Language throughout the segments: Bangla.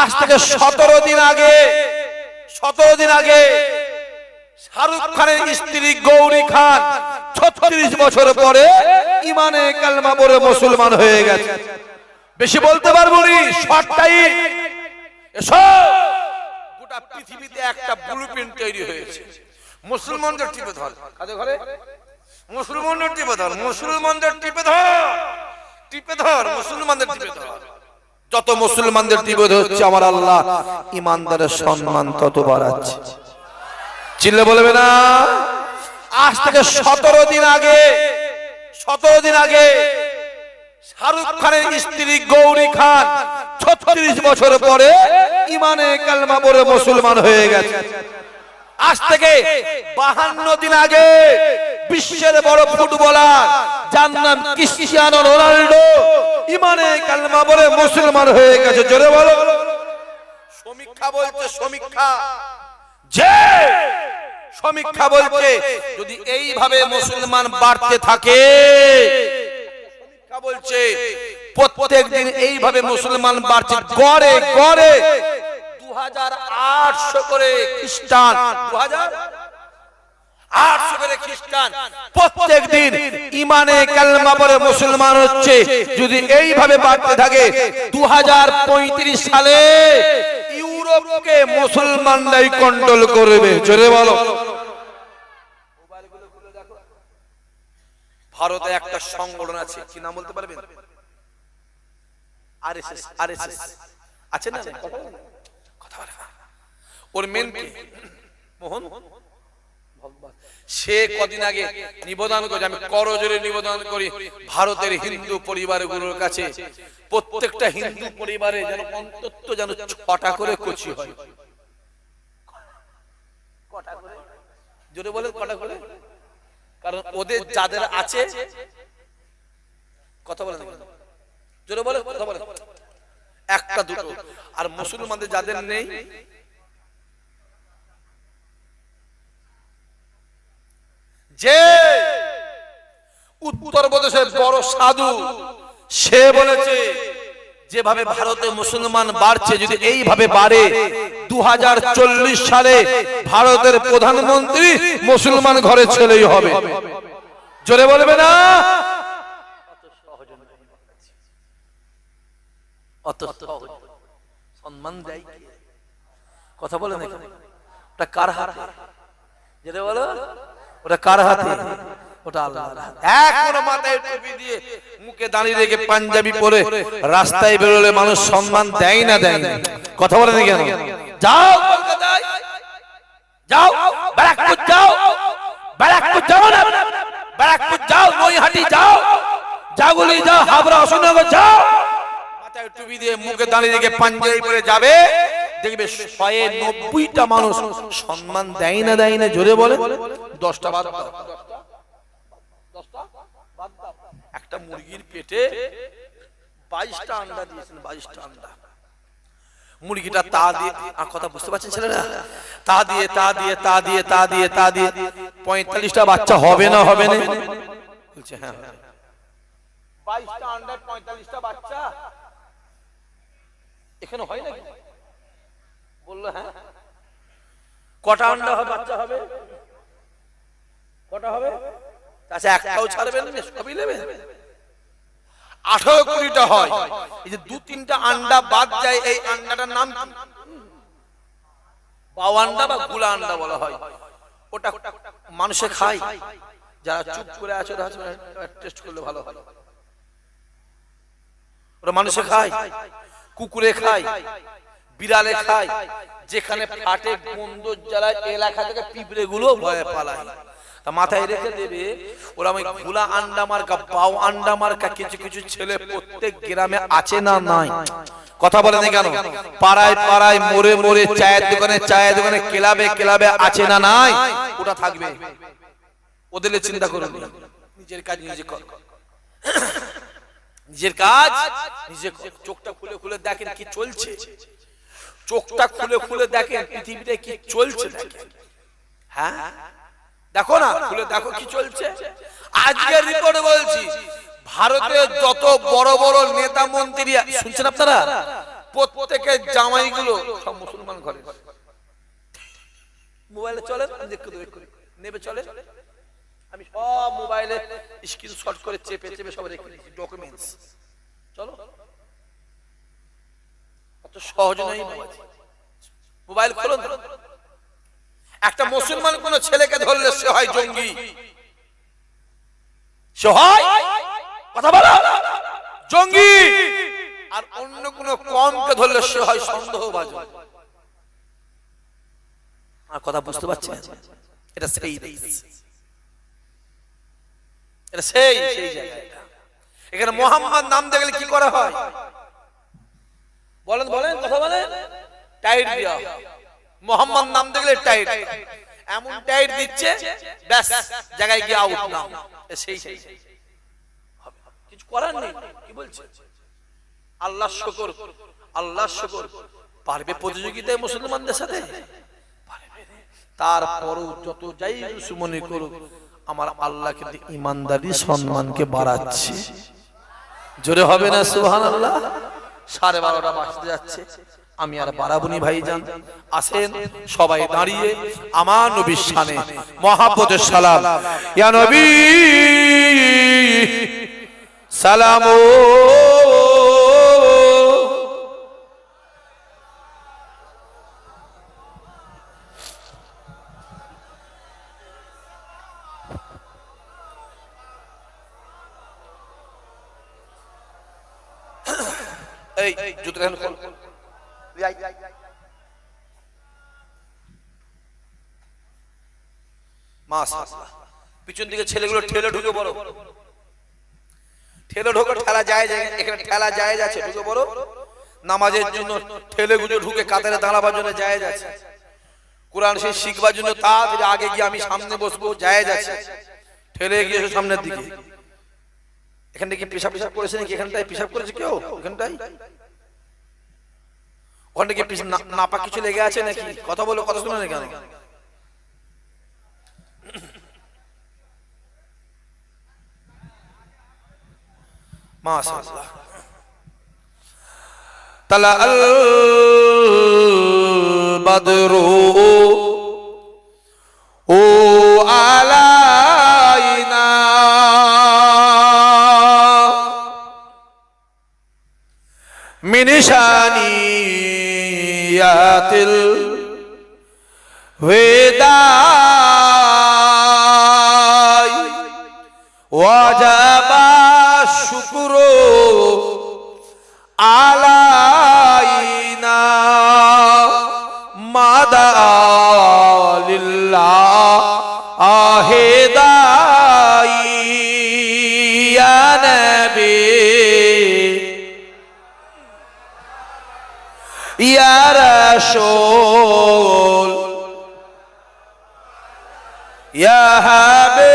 আজ থেকে সতেরো দিন আগে, সতেরো দিন আগে শাহরুখ খানের স্ত্রী গৌরী খান ছত্রিশ বছর পরে ইমানে কালমা পরে মুসলমান হয়ে গেছে। বেশি বলতে পারব নি এসো। গোটা পৃথিবীতে একটা ব্লুপ্রিন্ট তৈরি হয়েছে। মুসলমানদের টিপে ধর। কাদের ঘরে? মুসলমানদের টিপে ধর, মুসলমানদের টিপে ধর। টিপে ধর, মুসলমানদের টিপে ধর। যত মুসলমানদের টিপে ধরছে আমার আল্লাহ ইমানদারের সম্মান তত বাড়াচ্ছে। চিল্লে বলবে না? আজ থেকে সতেরো দিন আগে, সতেরো দিন আগে শাহরুখ খানের স্ত্রী গৌরী খান ছত্রিশ বছর পরে ইমানে কালমা পরে মুসলমান হয়ে গেছে। আজ থেকে বাহান্ন দিন আগে বিশ্বের বড় ফুটবলার, যার নাম ক্রিশ্চিয়ানো রোনাল্ডো ইমানে কালমা পরে মুসলমান হয়ে গেছে জোরে বলো। সমীক্ষা বলছে সমীক্ষা। যে সমীক্ষা বলছে যদি এইভাবে মুসলমান বাড়তে থাকে সমীক্ষা বলছে প্রত্যেক দিন এইভাবে মুসলমান বাড়ছে গড়ে গড়ে। দু হাজার আটশো করে খ্রিস্টান দু হাজার আটশো করে খ্রিস্টান প্রত্যেক দিন ইমানে কালমা পরে মুসলমান হচ্ছে। যদি এইভাবে বাড়তে থাকে দু হাজার পঁয়ত্রিশ সালে ইউরোপকে মুসলমানরাই কন্ট্রোল করবে। জোরে বলো। ভারতে একটা সংগঠন আছে কি নাম বলতে পারবেন? RSS RSS. আছে না? কথা বলে ওর মেন মোহন? সে কদিন আগে নিবেদন করে আমি করজোরে নিবেদন করি ভারতের হিন্দু পরিবারগুলোর কাছে। প্রত্যেকটা হিন্দু পরিবারে যেন অন্তত যেন ছটা করে কচি হয়। কটা করে? জোরে বলে কটা করে? কারণ ওদের যাদের আছে কথা বলে জোরে বলে কথা বলে একটা দুটো। আর মুসলমানদের যাদের নেই যে উত্তরপ্রদেশের বড় সাধু, সে বলেছে, যেভাবে ভারতে মুসলমান বাড়ছে, যদি এইভাবে বাড়ে, দুহাজার চল্লিশ সালে ভারতের প্রধানমন্ত্রী মুসলমান ঘরে ছেলেই হবে। জোরে বলবে না? সম্মান দেয় কথা বলে না কার হাতে? যেটা বলো? ওটা কার হাতে? মুখে দাঁড়িয়ে রাস্তায় বেরোলে মানুষ দেয় না কথা বলে যাও যাও না। ব্যারাকপুর যাও যাও। যাও, হাবড়া দিয়ে মুখে দাঁড়িয়ে রেখে পাঞ্জাবি পরে যাবে। দেখবে শয়ে নব্বইটা মানুষ সম্মান দেয় না দেয় না জোরে বলে। দশটা বাদ। একটা মুরগির পেটে বাইশটা আন্ডা দিয়েছেন বাইশটা আন্ডা। মুরগিটা তা দিয়ে কথা বুঝতে পারছেন ছেলেরা? তা দিয়ে তা দিয়ে তা দিয়ে তা দিয়ে তা দিয়ে। পঁয়তাল্লিশটা বাচ্চা হবে না হবে না বলছে হ্যাঁ বাইশটা আন্ডার পঁয়তাল্লিশটা বাচ্চা। এখানে হয় নাকি? বলল হ্যাঁ। কটা আন্ডা হবে বাচ্চা হবে? কটা হবে? আচ্ছা একটাও ছাড়বেন না সবই নেবেন আঠারো কোটিটা হয়। এই যে দু তিনটা আন্ডা বাদ যায় এই আন্ডাটার নাম কি? বাও আন্ডা বা গুলা আন্ডা বলা হয়। ওটা মানুষে খায়। যারা চুপ করে আছে ওরা টেস্ট করলে ভালো হয়। ওরা মানুষে খায় কুকুরে খায়। বিড়ালে খায়, যেখানে ফাটে বন্ধ জ্বালায় এলাকা থেকে পিঁপড়ে গুলো ভয়ে পালায়। মাথায় রেখে দেবে, ওরা ওই গুলা আন্ডা মার্কা, পাও আন্ডা মার্কা, কিছু কিছু ছেলে প্রত্যেক গ্রামে আছে না নাই? কথা বলে কেন? পাড়ায় পাড়ায় মোড়ে মোড়ে, চায়ের দোকানে চায়ের দোকানে, ক্লাবে ক্লাবে আছে না নাই? ওটা থাকবে। ওদের চিন্তা করুন নিজের কাজ নিজে কর। নিজের কাজ নিজে চোখটা খুলে খুলে দেখেন কি চলছে। চোখটা খুলে খুলে দেখেন, পৃথিবীতে কি চলছে হ্যাঁ? দেখো না, খুলে দেখো কি চলছে। আজকের রিপোর্ট বলছি, ভারতের যত বড় বড় নেতা মন্ত্রী, শুনছেন আপনারা? প্রত্যেকের জামাইগুলো সব মুসলমান ঘরে। মোবাইলে চলে। নেবে চলে? আমি সব মোবাইলে স্ক্রিনশট করে চেপে চেপে সব রেখে ডকুমেন্টস চলো। অত সহজ নয়। মোবাইল। খোলো একটা মুসলমান কোন ছেলেকে ধরলে সে হয় জঙ্গি। সে হয়? কথা বলো। জঙ্গি। আর অন্য কোন কমকে ধরলে সে হয় সন্দেহভাজন। আর কথা বুঝতে পারছেন? এটা সেই এটা সেই সেই জায়গা এখানে মোহাম্মদ নাম দেখলে কি করা হয়? বলেন বলেন কথা বলেন। টাইট দেওয়া মোহাম্মদ নাম দেখলে টাইট এমন টাইট দিচ্ছে ব্যাস জায়গায় গিয়ে আউট নাম সেই সেই কিছু করার নেই কি বলছে? আল্লাহ শুকর আল্লাহ শুকর। পারবে প্রতিযোগিতায় মুসলমানদের সাথে? তারপরও যত যাই দুশ্মনী করুক আমার আল্লাহ কিন্তু ইমানদারি সম্মানকে বাড়াচ্ছে। জোরে হবে না সুহান আল্লাহ সাড়ে বারোটা বাসতে যাচ্ছে। আমি আর বারাবুনি ভাই যান আসেন, সবাই দাঁড়িয়ে আমার নবীর সানে মহাপতের সালাম। ইয়া নবী, সালাম এই জুতো এখন খোল। মাশাআল্লাহ। পিছন দিকে ছেলেগুলো ঠেলে ঢুকে পড়ো। ঠেলে ঢোকে, ঠেলা যায় যায়, এখানে ঠেলা যায় যাচ্ছে, ঢুকে পড়ো। নামাজের জন্য ঠেলে গুজো ঢুকে কাতারে দাঁড়াবার জন্য যায় যাচ্ছে। কোরআন সেই শিখবার জন্য তা আগে গিয়ে আমি সামনে বসবো, যায় যাচ্ছে। ঠেলে গিয়ে সামনের দিকে। এখান থেকে পেশাব পেশাব করেছে নাকি? এখানটায় পেশাব করেছে কেউ? এখানটায়? ওখান থেকে নাপা কিছু লেগে আছে নাকি? কথা বলে, কথা শুনে না কেন? মাশাআল্লাহ। তালা আল বদরু من شانيات الوداع وجب الشكر علينا ইয়ার সোল ইয়াহাবে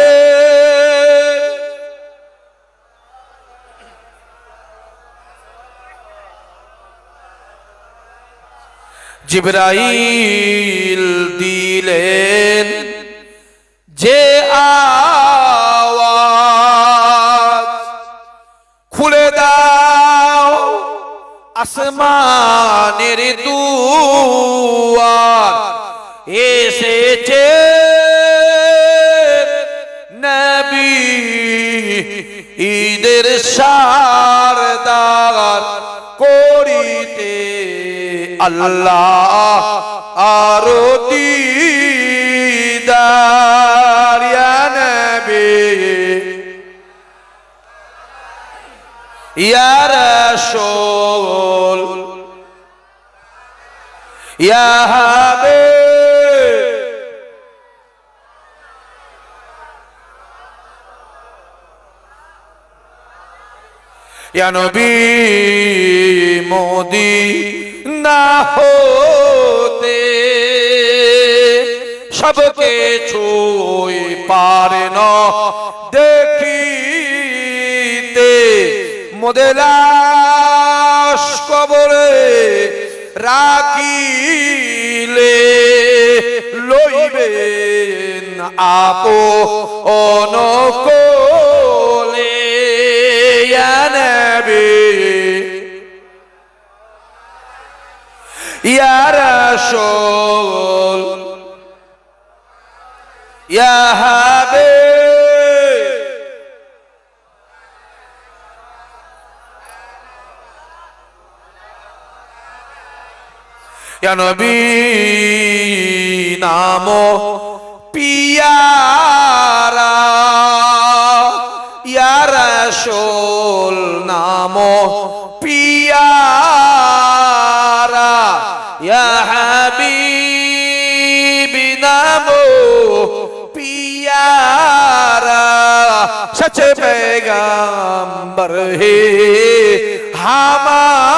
জিব্রাইল দিলেন যে আসমানের দুয়ার এসেছে নবী ঈদের সারদার করিতে আল্লাহ আরও يا رسول يا حبيب يا নবী মোদি না হতে সবকে ছুই পারে ন মোদেলাস কবরে রাখিলে লইবেন আপো অনকলে নবী। ইয়া রাসূল। ইয়া ইয়া নবী নামো পিয়ারা ইয়া রাসূল নামো পিয়ারা ইয়া হাবিবি নামো পিয়ারা सच पैगंबर है हमारा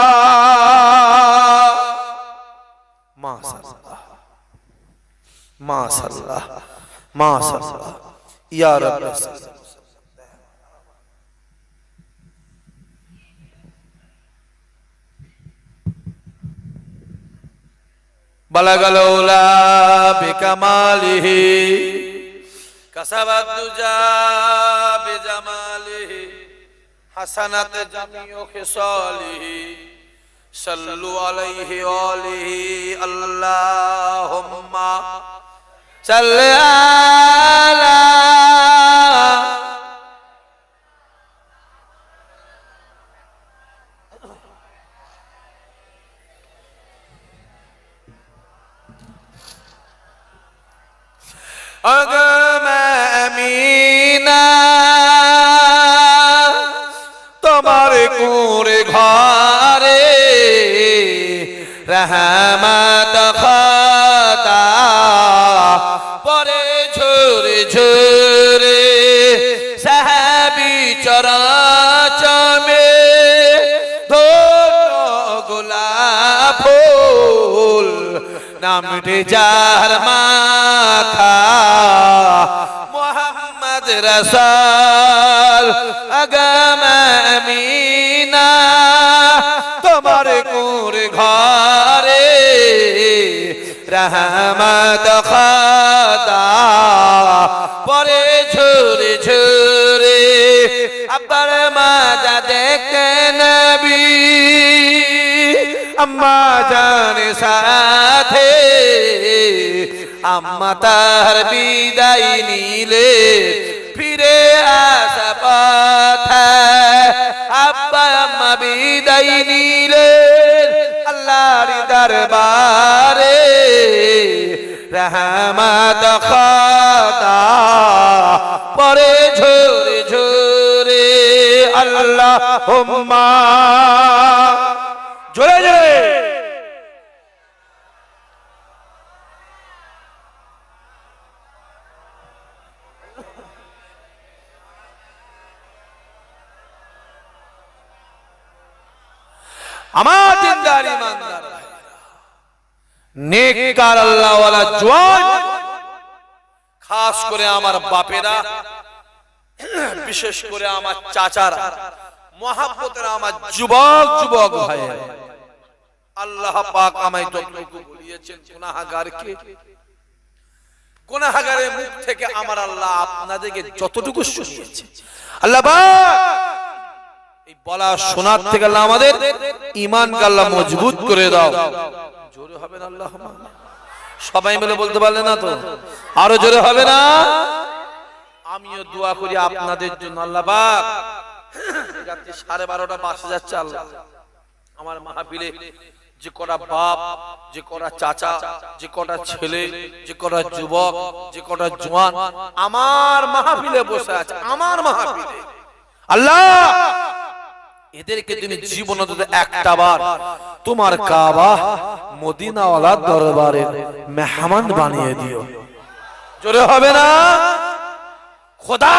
মাশাআল্লাহ মাশাআল্লাহ ইয়া রাব্বি بلغ الأولى بكماله كسب الدجى بجماله حسنت جميع خصاله صلوا عليه وآله اللهم صل على অগম আমিনা তোমার কুঁড়ে ঘরে রহমত খতা নামটি যার মাখা মোহাম্মদ রসাল আগম আমিনা তোমার কুর ঘরে রহমত খাতা পরে ঝুরে ঝুরে আম্মা জান সাথে, আম্মা তার বিদায় নিলে ফিরে আসা পথে। আব্বা, আম্মা বিদায় নিলে আল্লাহর দরবারে রহমত খাতা পরে ঝোরে ঝোরে। আল্লাহ হুম্মা জোরে জোরে। আমার দিনদার ইমানদার নেককার খাস করে আমার বাপেরা, বিশেষ করে আমার চাচারা, মহাব্বতের আমার যুবক যুবক ভাই আল্লাহ পাক আমায় যতটুকু বলিয়েছেন গুনাহগারকে, গুনাহগারের মুখ থেকে আমার আল্লাহ আপনাদেরকে যতটুকু শুনিয়েছে আল্লাহ পাক, এই বলা শোনার থেকে আল্লাহ আমাদের ইমান আল্লাহ মজবুত করে দাও। জোরে হবে না আল্লাহ সবাই মিলে বলতে পারলে না তো? আরও জোরে হবে না? আমিও দোয়া করি আপনাদের জন্য আল্লাহ পাক। রাত্রি সাড়ে বারোটা বাসে যাচ্ছে আল্লাহ। আমার মাহফিলে যে কটা বাপ, যে কটা চাচা, যে কটা ছেলে, যে কটা যুবক, যে কটা জোয়ান আমার মাহফিলে বসে আছে, আমার মাহফিলে। আল্লাহ! এদেরকে তুমি জীবন একটা বার তোমার কাবা মদিনাওয়ালা দরবারের মেহমান বানিয়ে দিও। জোরে হবে না? খোদা